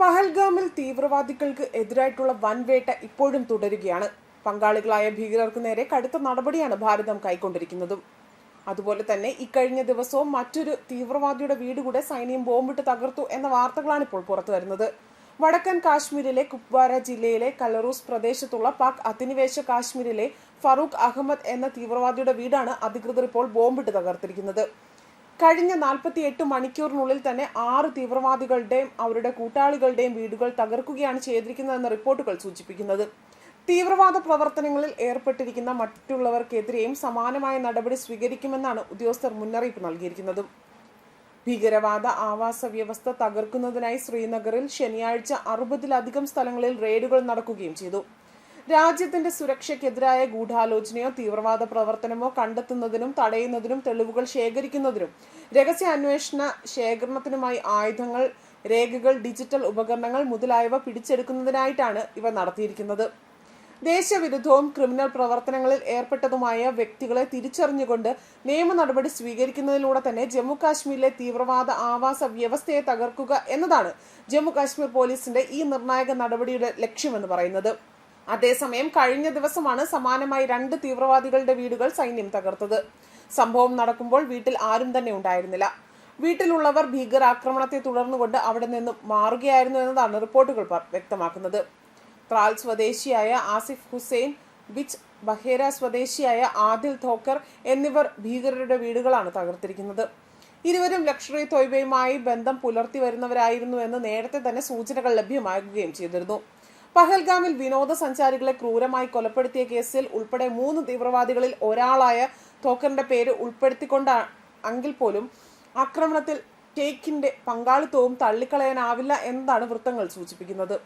പഹൽഗാമിൽ തീവ്രവാദികൾക്ക് എതിരായിട്ടുള്ള വൻവേട്ട ഇപ്പോഴും തുടരുകയാണ്. പങ്കാളികളായ ഭീകരർക്ക് നേരെ കടുത്ത നടപടിയാണ് ഭാരതം കൈക്കൊണ്ടിരിക്കുന്നതും. അതുപോലെ തന്നെ ഇക്കഴിഞ്ഞ ദിവസവും മറ്റൊരു തീവ്രവാദിയുടെ വീട് കൂടെ സൈന്യം ബോംബിട്ട് തകർത്തു എന്ന വാർത്തകളാണ് ഇപ്പോൾ പുറത്തു വരുന്നത്. വടക്കൻ കാശ്മീരിലെ കുപ്വാര ജില്ലയിലെ കലറൂസ് പ്രദേശത്തുള്ള പാക് അധിനിവേശ കാശ്മീരിലെ ഫറൂഖ് അഹമ്മദ് എന്ന തീവ്രവാദിയുടെ വീടാണ് അധികൃതർ ഇപ്പോൾ ബോംബിട്ട് തകർത്തിരിക്കുന്നത്. കഴിഞ്ഞ നാൽപ്പത്തി എട്ട് മണിക്കൂറിനുള്ളിൽ തന്നെ ആറ് തീവ്രവാദികളുടെയും അവരുടെ കൂട്ടാളികളുടെയും വീടുകൾ തകർക്കുകയാണ് ചെയ്തിരിക്കുന്നതെന്ന് റിപ്പോർട്ടുകൾ സൂചിപ്പിക്കുന്നത്. തീവ്രവാദ പ്രവർത്തനങ്ങളിൽ ഏർപ്പെട്ടിരിക്കുന്ന മറ്റുള്ളവർക്കെതിരെയും സമാനമായ നടപടി സ്വീകരിക്കുമെന്നാണ് ഉദ്യോഗസ്ഥർ മുന്നറിയിപ്പ് നൽകിയിരിക്കുന്നത്. ഭീകരവാദ ആവാസ വ്യവസ്ഥ തകർക്കുന്നതിനായി ശ്രീനഗറിൽ ശനിയാഴ്ച അറുപതിലധികം സ്ഥലങ്ങളിൽ റെയ്ഡുകൾ നടക്കുകയും ചെയ്തു. രാജ്യത്തിന്റെ സുരക്ഷയ്ക്കെതിരായ ഗൂഢാലോചനയോ തീവ്രവാദ പ്രവർത്തനമോ കണ്ടെത്തുന്നതിനും തടയുന്നതിനും തെളിവുകൾ ശേഖരിക്കുന്നതിനും രഹസ്യ അന്വേഷണ ശേഖരണത്തിനുമായി ആയുധങ്ങൾ രേഖകൾ ഡിജിറ്റൽ ഉപകരണങ്ങൾ മുതലായവ പിടിച്ചെടുക്കുന്നതിനായിട്ടാണ് ഇവ നടത്തിയിരിക്കുന്നത്. ദേശവിരുദ്ധവും ക്രിമിനൽ പ്രവർത്തനങ്ങളിൽ ഏർപ്പെട്ടതുമായ വ്യക്തികളെ തിരിച്ചറിഞ്ഞുകൊണ്ട് നിയമ നടപടി സ്വീകരിക്കുന്നതിലൂടെ തന്നെ ജമ്മു കാശ്മീരിലെ തീവ്രവാദ ആവാസ വ്യവസ്ഥയെ തകർക്കുക എന്നതാണ് ജമ്മു കാശ്മീർ പോലീസിന്റെ ഈ നിർണായക നടപടിയുടെ ലക്ഷ്യമെന്ന് പറയുന്നത്. അതേസമയം കഴിഞ്ഞ ദിവസമാണ് സമാനമായി രണ്ട് തീവ്രവാദികളുടെ വീടുകൾ സൈന്യം തകർത്തത്. സംഭവം നടക്കുമ്പോൾ വീട്ടിൽ ആരും തന്നെ ഉണ്ടായിരുന്നില്ല. വീട്ടിലുള്ളവർ ഭീകരാക്രമണത്തെ തുടർന്നുകൊണ്ട് അവിടെ നിന്നും മാറുകയായിരുന്നു എന്നതാണ് റിപ്പോർട്ടുകൾ വ്യക്തമാക്കുന്നത്. ത്രാൽ സ്വദേശിയായ ആസിഫ് ഹുസൈൻ ബിച്ച് ബഹേര സ്വദേശിയായ ആദിൽ ധോക്കർ എന്നിവർ ഭീകരരുടെ വീടുകളാണ് തകർത്തിരിക്കുന്നത്. ഇരുവരും ലക്ഷറി തൊയ്ബയുമായി ബന്ധം പുലർത്തി വരുന്നവരായിരുന്നു എന്ന് നേരത്തെ തന്നെ സൂചനകൾ ലഭ്യമാകുകയും ചെയ്തിരുന്നു. പഹൽഗാമിൽ വിനോദസഞ്ചാരികളെ ക്രൂരമായി കൊലപ്പെടുത്തിയ കേസിൽ ഉൾപ്പെടെ മൂന്ന് തീവ്രവാദികളിൽ ഒരാളായ തോക്കറിന്റെ പേര് ഉൾപ്പെടുത്തിക്കൊണ്ട അങ്കിൽ പോലും ആക്രമണത്തിൽ കേക്കിന്റെ പങ്കാളിത്തവും തള്ളിക്കളയാനാവില്ല എന്നതാണ് വൃത്തങ്ങൾ സൂചിപ്പിക്കുന്നത്.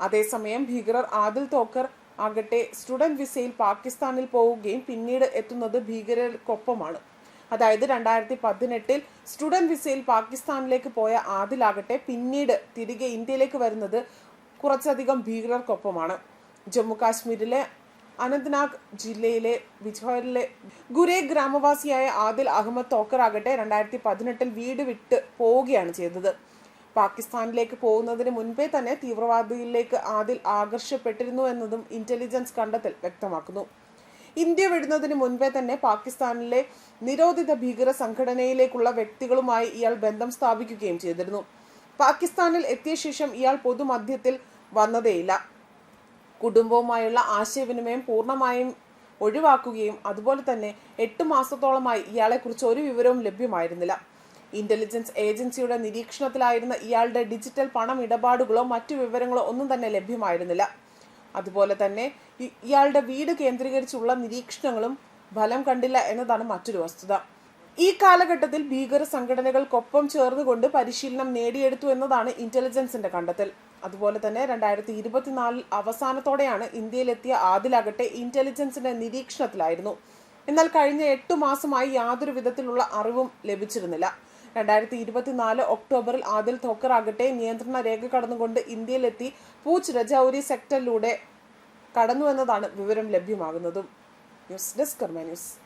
അതേസമയം ഭീകരർ ആദിൽ തോക്കർ ആകട്ടെ സ്റ്റുഡന്റ് വിസയിൽ പാകിസ്ഥാനിൽ പോവുകയും പിന്നീട് എത്തുന്നത് ഭീകരർക്കൊപ്പമാണ്. അതായത് രണ്ടായിരത്തി പതിനെട്ടിൽ സ്റ്റുഡന്റ് വിസയിൽ പാകിസ്ഥാനിലേക്ക് പോയ ആദിലാകട്ടെ പിന്നീട് തിരികെ ഇന്ത്യയിലേക്ക് വരുന്നത് കുറച്ചധികം ഭീകരർക്കൊപ്പമാണ്. ജമ്മുകാശ്മീരിലെ അനന്ത്നാഗ് ജില്ലയിലെ ബിജ്വാറിലെ ഗുരേ ഗ്രാമവാസിയായ ആദിൽ അഹമ്മദ് തോക്കർ ആകട്ടെ രണ്ടായിരത്തി പതിനെട്ടിൽ വീട് വിട്ട് പോവുകയാണ് ചെയ്തത്. പാകിസ്ഥാനിലേക്ക് പോകുന്നതിന് മുൻപേ തന്നെ തീവ്രവാദിയിലേക്ക് ആദിൽ ആകർഷപ്പെട്ടിരുന്നു എന്നതും ഇന്റലിജൻസ് കണ്ടെത്തൽ വ്യക്തമാക്കുന്നു. ഇന്ത്യ വിടുന്നതിന് മുൻപേ തന്നെ പാകിസ്ഥാനിലെ നിരോധിത ഭീകര സംഘടനയിലേക്കുള്ള വ്യക്തികളുമായി ഇയാൾ ബന്ധം സ്ഥാപിക്കുകയും ചെയ്തിരുന്നു. പാകിസ്ഥാനിൽ എത്തിയ ശേഷം ഇയാൾ പൊതുമധ്യത്തിൽ വന്നതേയില്ല. കുടുംബവുമായുള്ള ആശയവിനിമയം പൂർണമായും ഒഴിവാക്കുകയും അതുപോലെ തന്നെ എട്ട് മാസത്തോളമായി ഇയാളെക്കുറിച്ച് ഒരു വിവരവും ലഭ്യമായിരുന്നില്ല. ഇന്റലിജൻസ് ഏജൻസിയുടെ നിരീക്ഷണത്തിലായിരുന്ന ഇയാളുടെ ഡിജിറ്റൽ പണം ഇടപാടുകളോ മറ്റു വിവരങ്ങളോ ഒന്നും തന്നെ ലഭ്യമായിരുന്നില്ല. അതുപോലെ തന്നെ ഇയാളുടെ വീട് കേന്ദ്രീകരിച്ചുള്ള നിരീക്ഷണങ്ങളും ഫലം കണ്ടില്ല എന്നതാണ് മറ്റൊരു വസ്തുത. ഈ കാലഘട്ടത്തിൽ ഭീകര സംഘടനകൾക്കൊപ്പം ചേർന്നുകൊണ്ട് പരിശീലനം നേടിയെടുത്തു എന്നതാണ് ഇന്റലിജൻസിന്റെ കണ്ടെത്തൽ. അതുപോലെ തന്നെ രണ്ടായിരത്തി ഇരുപത്തിനാലിൽ അവസാനത്തോടെയാണ് ഇന്ത്യയിലെത്തിയ ആദിലാകട്ടെ ഇന്റലിജൻസിന്റെ നിരീക്ഷണത്തിലായിരുന്നു. എന്നാൽ കഴിഞ്ഞ എട്ടു മാസമായി യാതൊരു വിധത്തിലുള്ള അറിവും ലഭിച്ചിരുന്നില്ല. രണ്ടായിരത്തി ഇരുപത്തിനാല് ഒക്ടോബറിൽ ആദിൽ തോക്കറാകട്ടെ നിയന്ത്രണ രേഖ കടന്നുകൊണ്ട് ഇന്ത്യയിലെത്തി പൂച്ച് രജൌരി സെക്ടറിലൂടെ കടന്നുവെന്നതാണ് വിവരം ലഭ്യമാകുന്നതും. News desk news.